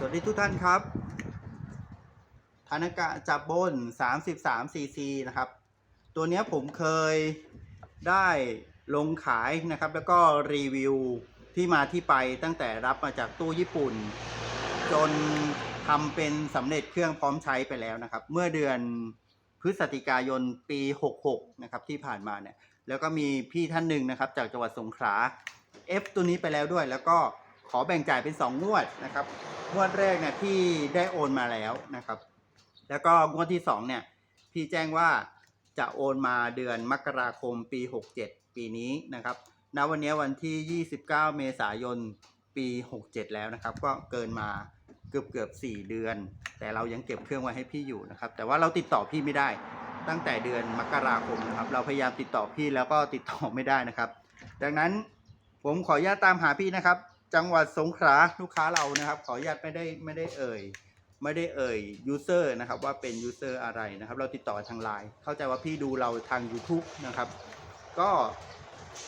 สวัสดีทุกท่านครับธนกะจับบน 33 cc นะครับ ตัวนี้ผมเคยได้ลงขายนะครับ แล้วก็รีวิวที่มาที่ไปตั้งแต่รับมาจากตู้ญี่ปุ่น จนทำเป็นสำเร็จเครื่องพร้อมใช้ไปแล้วนะครับ เมื่อเดือนพฤศจิกายนปี 66 นะครับที่ผ่านมาเนี่ย แล้วก็มีพี่ท่านหนึ่งนะครับ จากจังหวัดสงขลา F ตัวนี้ไปแล้วด้วยแล้วก็ ขอแบ่งจ่ายเป็น 2 งวดนะครับ งวดแรกเนี่ยพี่ได้โอนมาแล้วนะครับ แล้วก็งวดที่ 2 เนี่ย พี่แจ้งว่าจะโอนมาเดือนมกราคมปี 67 ปีนี้นะครับ ณ วันนี้วันที่ 29 เมษายน ปี 67 แล้วนะครับ ก็เกินมาเกือบเกือบ4เดือน แต่เรายังเก็บเครื่องไว้ให้พี่อยู่นะครับ แต่ว่าเราติดต่อพี่ไม่ได้ ตั้งแต่เดือนมกราคมนะครับ เราพยายามติดต่อพี่แล้วก็ติดต่อไม่ได้นะครับ ดังนั้นผมขออนุญาตตามหาพี่นะครับ จังหวัดสงขลาลูกค้าเรานะครับขออนุญาตไม่ได้ไม่ได้เอ่ย ไม่ได้เอ่ยยูเซอร์นะครับว่าเป็นยูเซอร์อะไรนะครับ เราติดต่อทางไลน์เข้าใจว่าพี่ดูเราทาง YouTube นะครับ ก็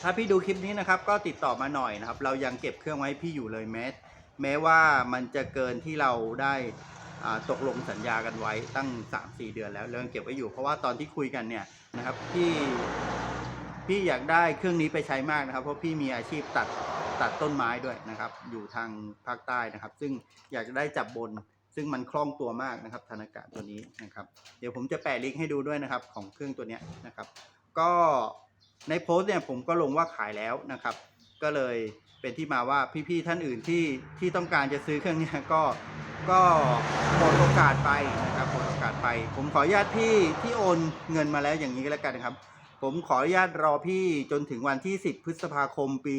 ถ้าพี่ดูคลิปนี้นะครับ ก็ติดต่อมาหน่อยนะครับ เรายังเก็บเครื่องไว้พี่อยู่เลยแม้แม้ว่ามันจะเกินที่เราได้ตกลงสัญญากันไว้ตั้ง 3-4 เดือนแล้วเรายังเก็บไว้อยู่เพราะว่าตอนที่คุยกันเนี่ยนะครับพี่พี่อยากได้เครื่องนี้ไปใช้มากนะครับ เพราะพี่มีอาชีพตัด ตัดต้นไม้ด้วยนะครับ อยู่ทางภาคใต้นะครับ ซึ่งอยากจะได้จับบน ซึ่งมันคล่องตัวมากนะครับธนากะตัวนี้นะครับ เดี๋ยวผมจะแปะลิงก์ให้ดูด้วยนะครับของเครื่องตัวนี้นะครับ ก็ในโพสต์เนี่ยผมก็ลงว่าขายแล้วนะครับ ก็เลยเป็นที่มาว่าพี่ๆท่านอื่นที่ที่ต้องการจะซื้อเครื่องนี้ก็ก็หมดโอกาสไปนะครับหมดโอกาสไป ผมขออนุญาตพี่ที่โอนเงินมาแล้วอย่างนี้ก็แล้วกันนะครับ ผมขออนุญาตรอพี่จนถึงวันที่ 10 พฤษภาคมปี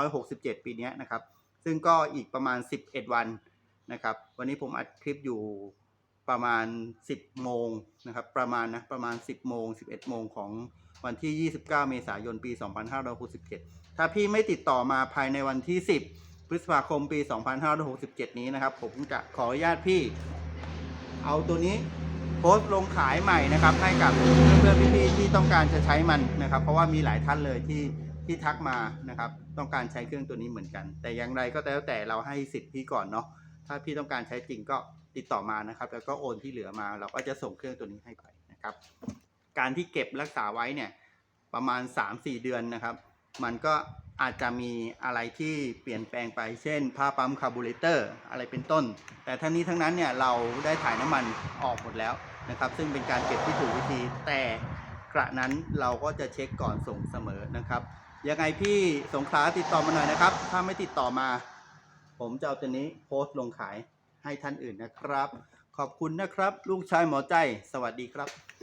2567 ปีนี้นะครับ ซึ่งก็อีกประมาณ 11 วันนะครับ วันนี้ผมอัดคลิปอยู่ประมาณ 10 โมงนะครับ ประมาณนะประมาณ 10 โมง 11 โมงของวันที่ 29 เมษายนปี 2567 ถ้าพี่ไม่ติดต่อมาภายในวันที่ 10 พฤษภาคมปี 2567 นี้นะครับ ผมจะขออนุญาตพี่ เอาตัวนี้ โพสต์ลงขายใหม่นะครับ ให้กับเพื่อนๆพี่ๆที่ต้องการจะใช้มันนะครับ เพราะว่ามีหลายท่านเลยที่ที่ทักมานะครับ ต้องการใช้เครื่องตัวนี้เหมือนกัน แต่อย่างไรก็แล้วแต่เราให้สิทธิ์พี่ก่อนเนาะถ้าพี่ต้องการใช้จริงก็ติดต่อมานะครับ แล้วก็โอนที่เหลือมา เราก็จะส่งเครื่องตัวนี้ให้ไปนะครับ การที่เก็บรักษาไว้เนี่ยประมาณ 3-4 เดือนนะครับ มันก็ อาจจะมีอะไรที่เปลี่ยนแปลงไป เช่นผ้าปั๊มคาร์บูเรเตอร์อะไรเป็นต้น แต่ทั้งนี้ทั้งนั้นเนี่ยเราได้ถ่ายน้ำมันออกหมดแล้วนะครับ ซึ่งเป็นการเก็บที่ถูกวิธี แต่กระนั้นเราก็จะเช็คก่อนส่งเสมอนะครับยังไงพี่สงขลาติดต่อมาหน่อยนะครับ ถ้าไม่ติดต่อมา ผมจะเอาตัวนี้โพสต์ลงขายให้ท่านอื่นนะครับ ขอบคุณนะครับ ลูกชายหมอใจ สวัสดีครับ